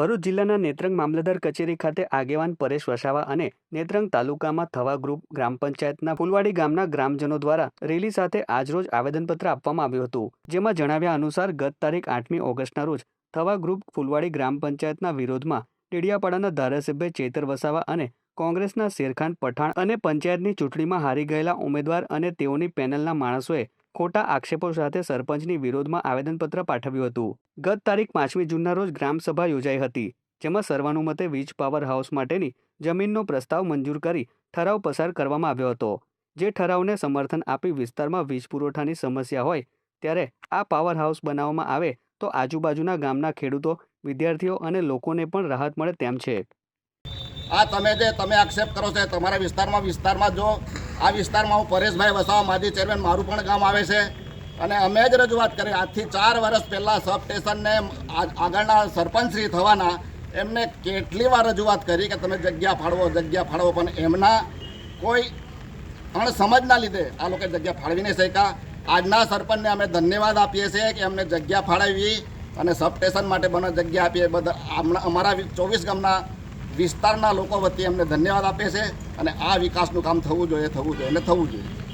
ભરૂચ જિલ્લાના નેત્રંગ મામલતદાર કચેરી ખાતે આગેવાન પરેશ વસાવા અને નેત્રંગ તાલુકામાં થવા ગ્રુપ ગ્રામ પંચાયતના ફુલવાડી ગામના ગ્રામજનો દ્વારા રેલી સાથે આજરોજ આવેદનપત્ર આપવામાં આવ્યું હતું, જેમાં જણાવ્યા અનુસાર ગત તારીખ આઠમી ઓગસ્ટના રોજ થવા ગ્રુપ ફુલવાડી ગ્રામ પંચાયતના વિરોધમાં ડેડિયાપાડાના ધારાસભ્ય ચેતર વસાવા અને કોંગ્રેસના શેરખાન પઠાણ અને પંચાયતની ચૂંટણીમાં હારી ગયેલા ઉમેદવાર અને તેઓની પેનલના માણસોએ ખોટા આક્ષેપો સાથે સરપંચની વિરોધમાં આવેદનપત્ર પાઠવ્યું હતું. ગત તારીખ પાંચમી જૂનના રોજ ગ્રામસભા યોજાઈ હતી, જેમાં સર્વાનુમતે વીજ પાવર હાઉસ માટેની જમીનનો પ્રસ્તાવ મંજૂર કરી ઠરાવ પસાર કરવામાં આવ્યો હતો. જે ઠરાવને સમર્થન આપી વિસ્તારમાં વીજ પુરવઠાની સમસ્યા હોય ત્યારે આ પાવર હાઉસ બનાવવામાં આવે તો આજુબાજુના ગામના ખેડૂતો, વિદ્યાર્થીઓ અને લોકોને પણ રાહત મળે તેમ છે. આ તમે જે તમે આક્ષેપ કરો છો તમારા વિસ્તારમાં વિસ્તારમાં જો આ વિસ્તારમાં હું પરેશભાઈ વસાવા, માજી ચેરમેન, મારું પણ ગામ આવે છે. અને અમે જ રજૂઆત કરી. આજથી ચાર વર્ષ પહેલાં સબ સ્ટેશનને આગળના સરપંચશ્રી થવાના એમને કેટલી વાર રજૂઆત કરી કે તમે જગ્યા ફાળવો જગ્યા ફાળવો. પણ એમના કોઈ અણસમજના લીધે આ લોકો જગ્યા ફાળવી નહીં શક્યા. આજના સરપંચને અમે ધન્યવાદ આપીએ છીએ કે અમને જગ્યા ફાળવી અને સબ સ્ટેશન માટે બને જગ્યા આપીએ. બધા અમારા ચોવીસ ગામના વિસ્તારના લોકો વતી અમને ધન્યવાદ આપે છે અને આ વિકાસનું કામ થવું જોઈએ થવું જોઈએ અને થવું જોઈએ.